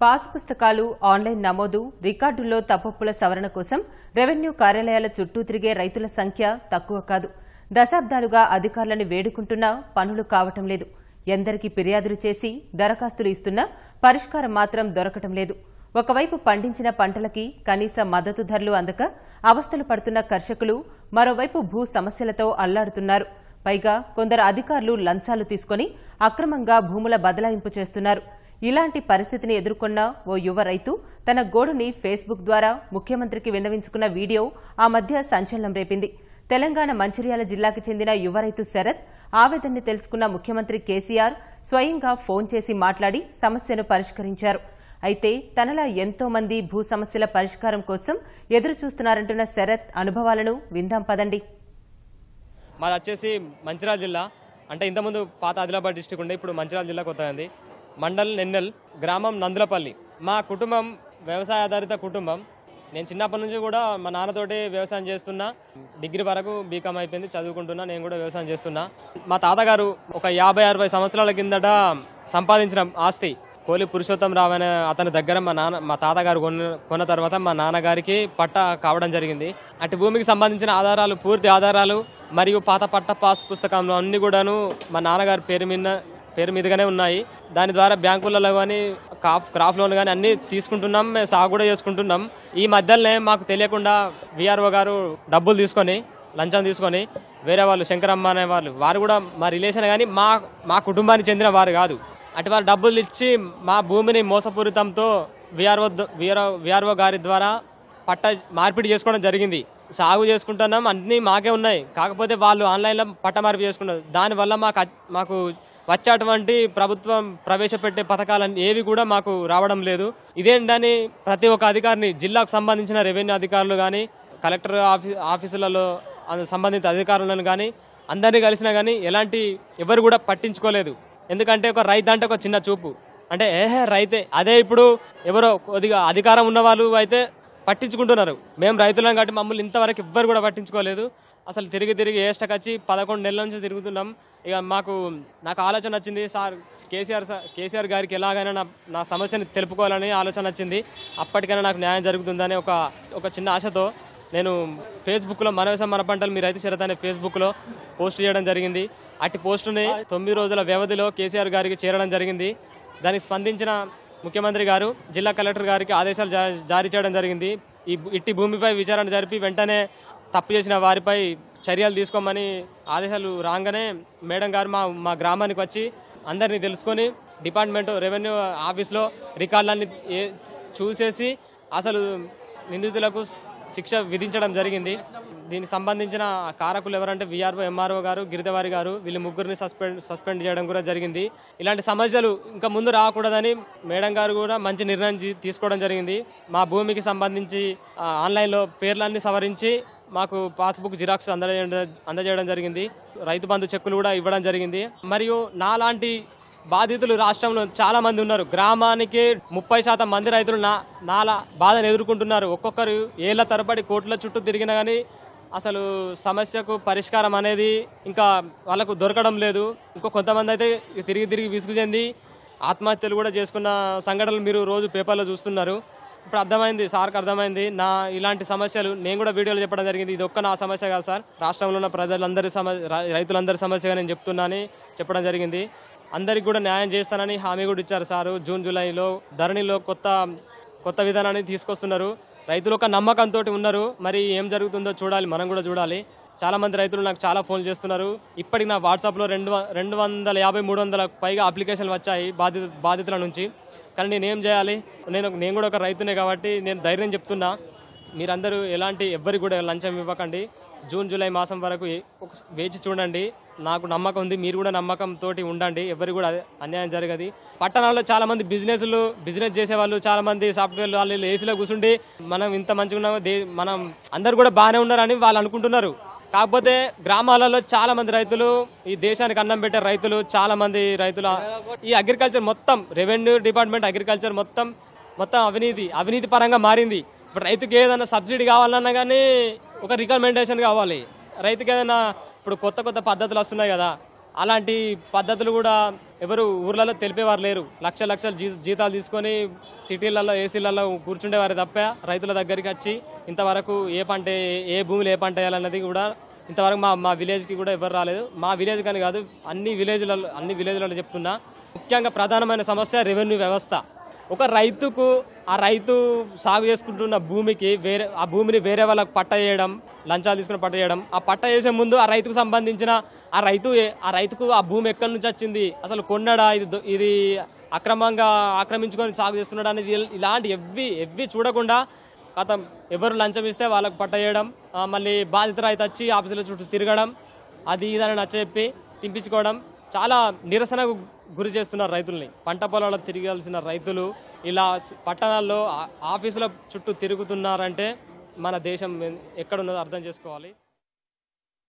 Pass పుస్తకాలు online నమోదు రికార్డుల్లో తప్పప్పుల సవరణ కోసం రెవెన్యూ కార్యాలయాల చుట్టూ తిరిగే రైతుల సంఖ్య తక్కువ కాదు. దశాబ్దాలుగా అధికారులను వేడుకుంటున్నా పనులు కావటం లేదు. ఎందరికీ ఫిర్యాదులు చేసి దరఖాస్తులు ఇస్తున్నా పరిష్కారం మాత్రం దొరకటం లేదు. ఒకవైపు పండించిన పంటలకి కనీస మద్దతు ధరలు అందక అవస్థలు పడుతున్న కర్షకులు మరోవైపు భూ సమస్యలతో అల్లాడుతున్నారు. పైగా కొందరు అధికారులు లంచాలు తీసుకొని అక్రమంగా భూముల బదలాయింపు చేస్తున్నారు. ఇలాంటి పరిస్థితిని ఎదుర్కొన్న ఓ యువ రైతు తన గోడుని ఫేస్బుక్ ద్వారా ముఖ్యమంత్రికి విన్నవించుకున్న వీడియో ఆ మధ్య సంచలనం రేపింది. తెలంగాణ మంచిర్యాల జిల్లాకు చెందిన యువ రైతు శరత్ ఆవేదనని తెలుసుకున్న ముఖ్యమంత్రి కేసీఆర్ స్వయంగా ఫోన్ చేసి మాట్లాడి సమస్యను పరిష్కరించారు. అయితే తనలా ఎంతో మంది భూ సమస్యల పరిష్కారం కోసం ఎదురు చూస్తున్నారంటున్న శరత్ అనుభవాలను విందాం పదండి. మాది వచ్చేసి మంచిర్యాల జిల్లా. అంటే ఇంతకుముందు పాత ఆదిలాబాద్ డిస్టిక్ ఉండే ఇప్పుడు మంచిర్యాల జిల్లా కొత్త మండల్ నెన్నెల్ గ్రామం నందులపల్లి. మా కుటుంబం వ్యవసాయ ఆధారిత కుటుంబం. నేను చిన్నప్పటి నుంచి కూడా మా నాన్నతోటి వ్యవసాయం చేస్తున్నా. డిగ్రీ వరకు బీకామ్ అయిపోయింది చదువుకుంటున్నా నేను కూడా వ్యవసాయం చేస్తున్నా. మా తాతగారు ఒక యాభై అరవై సంవత్సరాల కిందట సంపాదించిన ఆస్తి కోలి పురుషోత్తం రావు అనే అతని దగ్గర మా నాన్న మా తాతగారు కొన్న కొన్న తర్వాత మా నాన్నగారికి పట్ట కావడం జరిగింది. అటు భూమికి సంబంధించిన ఆధారాలు పూర్తి ఆధారాలు మరియు పాత పట్ట పాస్ పుస్తకంలో అన్ని కూడాను మా నాన్నగారి పేరు మీద పేరు మీదుగానే ఉన్నాయి. దాని ద్వారా బ్యాంకులలో కానీ కాఫ్ క్రాఫ్ లోన్ కానీ అన్ని తీసుకుంటున్నాం. మేము సాగు కూడా చేసుకుంటున్నాం. ఈ మధ్యలోనే మాకు తెలియకుండా విఆర్ఓ గారు డబ్బులు తీసుకొని లంచం తీసుకొని వేరే వాళ్ళు శంకరమ్మ అనే వాళ్ళు వారు కూడా మా రిలేషన్ కానీ మా మా కుటుంబానికి చెందిన వారు కాదు. అటు వారు డబ్బులు ఇచ్చి మా భూమిని మోసపూరితంతో విఆర్ఓ విఆర్ఓ విఆర్ఓ గారి ద్వారా పట్ట మార్పిడి చేసుకోవడం జరిగింది. సాగు చేసుకుంటున్నాం. అన్నీ మాకే ఉన్నాయి. కాకపోతే వాళ్ళు ఆన్లైన్లో పట్ట మార్పిడి చేసుకున్నారు. దానివల్ల మాకు మాకు వచ్చేటువంటి ప్రభుత్వం ప్రవేశపెట్టే పథకాలన్నీ ఏవి కూడా మాకు రావడం లేదు. ఇదేంటని ప్రతి ఒక్క అధికారిని జిల్లాకు సంబంధించిన రెవెన్యూ అధికారులు కానీ కలెక్టర్ ఆఫీ ఆఫీసులలో సంబంధిత అధికారులను కానీ అందరినీ కలిసినా కానీ ఎలాంటి ఎవరు కూడా పట్టించుకోలేదు. ఎందుకంటే ఒక రైతు అంటే ఒక చిన్న చూపు. అంటే ఏహే రైతే అదే ఇప్పుడు ఎవరో కొద్దిగా అధికారం ఉన్న వాళ్ళు అయితే పట్టించుకుంటున్నారు. మేము రైతులం కాబట్టి మమ్మల్ని ఇంతవరకు ఎవ్వరు కూడా పట్టించుకోలేదు. అసలు తిరిగి తిరిగి ఏష్టకొచ్చి పదకొండు నెలల నుంచి తిరుగుతున్నాం. ఇక మాకు నాకు ఆలోచన వచ్చింది సార్ కేసీఆర్ సార్ కేసీఆర్ గారికి ఎలాగైనా నా నా సమస్యని తెలుపుకోవాలని ఆలోచన వచ్చింది. అప్పటికైనా నాకు న్యాయం జరుగుతుందని ఒక ఒక చిన్న ఆశతో నేను ఫేస్బుక్లో మనవేశం మన పంటలు మీ రైతు చరిత అనే ఫేస్బుక్లో పోస్ట్ చేయడం జరిగింది. అట్టి పోస్టుని తొమ్మిది రోజుల వ్యవధిలో కేసీఆర్ గారికి చేరడం జరిగింది. దానికి స్పందించిన ముఖ్యమంత్రి గారు జిల్లా కలెక్టర్ గారికి ఆదేశాలు జా- జారీ చేయడం జరిగింది. ఈ ఇట్టి భూమిపై విచారణ జరిపి వెంటనే తప్పు చేసిన వారిపై చర్యలు తీసుకోమని ఆదేశాలు రాగానే మేడం గారు మా మా గ్రామానికి వచ్చి అందరినీ తెలుసుకొని డిపార్ట్మెంట్ రెవెన్యూ ఆఫీస్లో రికార్డులన్నీ ఏ- చూసేసి అసలు నిందితులకు శిక్ష విధించడం జరిగింది. దీనికి సంబంధించిన కారకులు ఎవరంటే విఆర్ఓ ఎంఆర్ఓ గారు గిరిదవారి గారు వీళ్ళు ముగ్గురిని సస్పెండ్ సస్పెండ్ చేయడం కూడా జరిగింది. ఇలాంటి సమస్యలు ఇంకా ముందు రాకూడదని మేడం గారు కూడా మంచి నిర్ణయం తీసుకోవడం జరిగింది. మా భూమికి సంబంధించి ఆన్లైన్లో పేర్లన్నీ సవరించి మాకు పాస్బుక్ జిరాక్స్ అందజేయడం అందజేయడం జరిగింది. రైతు బంధు చెక్కులు కూడా ఇవ్వడం జరిగింది. మరియు నాలాంటి బాధితులు రాష్ట్రంలో చాలా మంది ఉన్నారు. గ్రామానికి ముప్పై శాతం మంది రైతులు నా నాలా బాధను ఎదుర్కొంటున్నారు. ఒక్కొక్కరు ఏళ్ళ తరబడి కోట్ల చుట్టూ తిరిగినా కానీ అసలు సమస్యకు పరిష్కారం అనేది ఇంకా వాళ్ళకు దొరకడం లేదు. ఇంకో కొంతమంది అయితే తిరిగి తిరిగి విసుగు చెంది ఆత్మహత్యలు కూడా చేసుకున్న సంఘటనలు మీరు రోజు పేపర్లో చూస్తున్నారు. ఇప్పుడు అర్థమైంది సార్కి అర్థమైంది. నా ఇలాంటి సమస్యలు నేను కూడా వీడియోలో చెప్పడం జరిగింది. ఇది ఒక్క నా సమస్య కాదు సార్. రాష్ట్రంలో ఉన్న ప్రజలందరి సమస్య రైతులందరి సమస్యగా నేను చెప్తున్నానని చెప్పడం జరిగింది. అందరికి కూడా న్యాయం చేస్తానని హామీ కూడా ఇచ్చారు సారు. జూన్ జూలైలో ధరణిలో కొత్త కొత్త విధానాన్ని తీసుకొస్తున్నారు. రైతులు ఒక నమ్మకంతో ఉన్నారు. మరి ఏం జరుగుతుందో చూడాలి మనం కూడా చూడాలి. చాలా మంది రైతులు నాకు చాలా ఫోన్ చేస్తున్నారు. ఇప్పటికి నా వాట్సాప్లో రెండు వ- రెండు వందల యాభై మూడు వందల పైగా అప్లికేషన్లు వచ్చాయి బాధిత బాధితుల నుంచి. కానీ నేనేం చేయాలి? నేను నేను కూడా ఒక రైతునే కాబట్టి నేను ధైర్యం చెప్తున్నా. మీరందరూ ఎలాంటి ఎవ్వరికి కూడా లంచం ఇవ్వకండి. జూన్ జూలై మాసం వరకు వేచి చూడండి. నాకు నమ్మకం ఉంది. మీరు కూడా నమ్మకం తోటి ఉండండి. ఎవరి కూడా అదే అన్యాయం జరగదు. పట్టణాల్లో చాలా మంది బిజినెస్లు బిజినెస్ చేసే వాళ్ళు చాలా మంది సాఫ్ట్వేర్ వాళ్ళు ఏసీలో కూర్చుండి మనం ఇంత మంచిగా ఉన్నామో దే మనం అందరు కూడా బాగానే ఉన్నారని వాళ్ళు అనుకుంటున్నారు. కాకపోతే గ్రామాలలో చాలా మంది రైతులు ఈ దేశానికి అన్నం పెట్టే రైతులు చాలా మంది రైతులు ఈ అగ్రికల్చర్ మొత్తం రెవెన్యూ డిపార్ట్మెంట్ అగ్రికల్చర్ మొత్తం మొత్తం అవినీతి అవినీతి పరంగా మారింది. ఇప్పుడు రైతుకి ఏదైనా సబ్సిడీ కావాలన్నా కానీ ఒక రికమెండేషన్ కావాలి. రైతుకి ఏదైనా ఇప్పుడు కొత్త కొత్త పద్ధతులు వస్తున్నాయి కదా అలాంటి పద్ధతులు కూడా ఎవరు ఊర్లలో తెలిపేవారు లేరు. లక్ష లక్షలు జీతాలు తీసుకొని సిటీలలో ఏసీలలో కూర్చుండేవారు తప్ప రైతుల దగ్గరికి వచ్చి ఇంతవరకు ఏ పంట ఏ భూమిలో ఏ పంట వేయాలన్నది కూడా ఇంతవరకు మా మా విలేజ్కి కూడా ఎవరు రాలేదు. మా విలేజ్ కానీ కాదు అన్ని విలేజ్లలో అన్ని విలేజ్లలో చెప్తున్నా. ముఖ్యంగా ప్రధానమైన సమస్య రెవెన్యూ వ్యవస్థ. ఒక రైతుకు ఆ రైతు సాగు చేసుకుంటున్న భూమికి వేరే ఆ భూమిని వేరే వాళ్ళకు పట్ట చేయడం లంచాలు తీసుకుని పట్ట చేయడం ఆ పట్ట చేసే ముందు ఆ రైతుకు సంబంధించిన ఆ రైతు ఆ రైతుకు ఆ భూమి ఎక్కడి నుంచి వచ్చింది అసలు కొన్నాడా ఇది ఇది అక్రమంగా ఆక్రమించుకొని సాగు చేస్తున్నాడు అనేది ఇలాంటి ఎవ్వి ఎవ్వి చూడకుండా గతం ఎవరు లంచం ఇస్తే వాళ్ళకు పట్ట చేయడం మళ్ళీ బాధిత రైతు వచ్చి ఆఫీసుల చుట్టూ తిరగడం అది ఇదని నచ్చజెప్పి తినిపించుకోవడం. చాలా నిరసనకు గురి చేస్తున్నారు రైతుల్ని. పంట పొలాల్లో తిరగాల్సిన రైతులు ఇలా పట్టణాల్లో ఆఫీసుల చుట్టూ తిరుగుతున్నారంటే మన దేశం ఎక్కడున్నదో అర్థం చేసుకోవాలి.